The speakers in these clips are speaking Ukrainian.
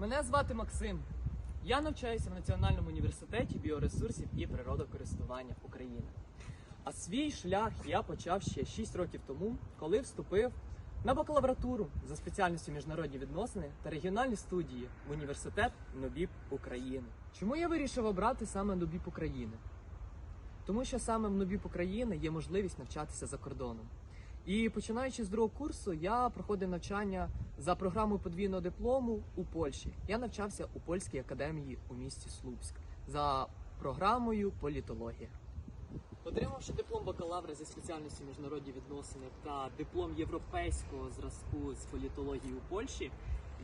Мене звати Максим. Я навчаюся в Національному університеті біоресурсів і природокористування України. А свій шлях я почав ще 6 років тому, коли вступив на бакалавратуру за спеціальністю міжнародні відносини та регіональні студії в університет НОБІП України. Чому я вирішив обрати саме НОБІП України? Тому що саме в НОБІП України є можливість навчатися за кордоном. І починаючи з другого курсу, я проходив навчання за програмою подвійного диплому у Польщі. Я навчався у польській академії у місті Слупськ за програмою політологія. Отримавши диплом бакалавра зі спеціальністю міжнародні відносини та диплом європейського зразку з політології у Польщі,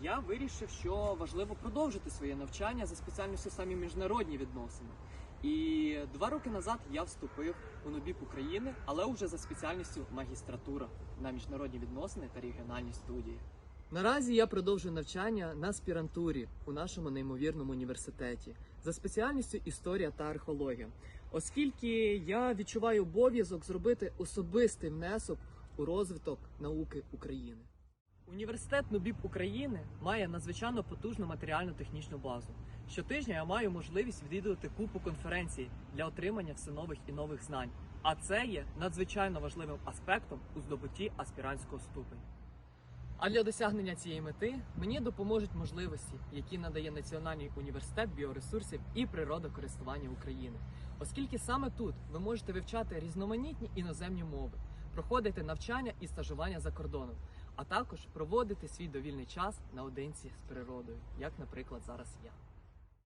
я вирішив, що важливо продовжити своє навчання за спеціальністю самі міжнародні відносини. І два роки назад я вступив у НОБІП України, але вже за спеціальністю магістратура на міжнародні відносини та регіональні студії. Наразі я продовжую навчання на аспірантурі у нашому неймовірному університеті за спеціальністю історія та археологія, оскільки я відчуваю обов'язок зробити особистий внесок у розвиток науки України. Університет НУБІП України має надзвичайно потужну матеріально-технічну базу. Щотижня я маю можливість відвідувати купу конференцій для отримання все нових і нових знань. А це є надзвичайно важливим аспектом у здобутті аспірантського ступеня. А для досягнення цієї мети мені допоможуть можливості, які надає Національний університет біоресурсів і природокористування України, оскільки саме тут ви можете вивчати різноманітні іноземні мови, проходити навчання і стажування за кордоном, а також проводити свій довільний час наодинці з природою, як, наприклад, зараз я.